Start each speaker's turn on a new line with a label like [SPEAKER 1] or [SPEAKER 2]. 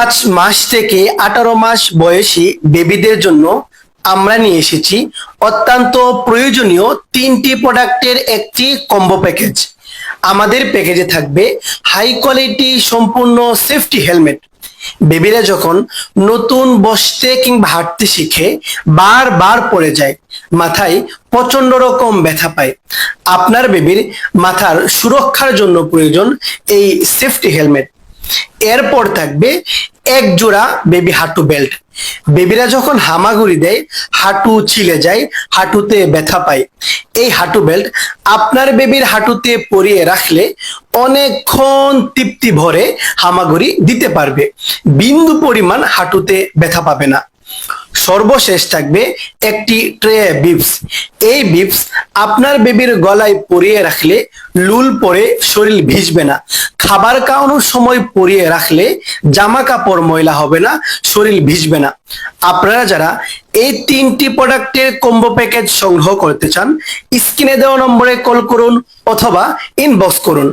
[SPEAKER 1] পাঁচ মাস থেকে আঠারো মাস বয়সী বেবিদের জন্য আমরা নিয়ে এসেছি অত্যন্ত প্রয়োজনীয় তিনটি প্রোডাক্টের একটি কম্বো প্যাকেজ আমাদের প্যাকেজে থাকবে হাই কোয়ালিটি সম্পূর্ণ সেফটি হেলমেট বেবিরা যখন নতুন বসতে কিংবা হাঁটতে শিখে, বারবার পড়ে যায়, মাথায় প্রচণ্ড রকম ব্যথা পায়। আপনার বেবির মাথার সুরক্ষার জন্য প্রয়োজন এই সেফটি হেলমেট এরপর থাকবে এক জোড়া বেবি হাঁটু বেল্ট বেবিরা যখন হামাগুড়ি দেয়, হাঁটু ছিলে যায়, হাঁটুতে ব্যথা পায়। এই হাঁটু বেল্ট আপনার বেবির হাঁটুতে পরিয়ে রাখলে অনেকক্ষণ তৃপ্তি ভরে হামাগুড়ি দিতে পারবে। বিন্দু পরিমাণ হাঁটুতে ব্যথা পাবে না। সর্বশেষ থাকবে একটি ট্রে বিপস এই বিপস আপনার বেবির গলায় পরিয়ে রাখলে লুল পরে শরীর ভিজবে না। খাবার খাওয়ানোর সময় পরিয়ে রাখলে জামা কাপড় ময়লা হবে না, শরীর ভিজবে না। আপনারা যারা এই তিনটি প্রোডাক্টের কম্বো প্যাকেজ সংগ্রহ করতে চান, স্ক্রিনে দেওয়া নম্বরে কল করুন অথবা ইনবক্স করুন।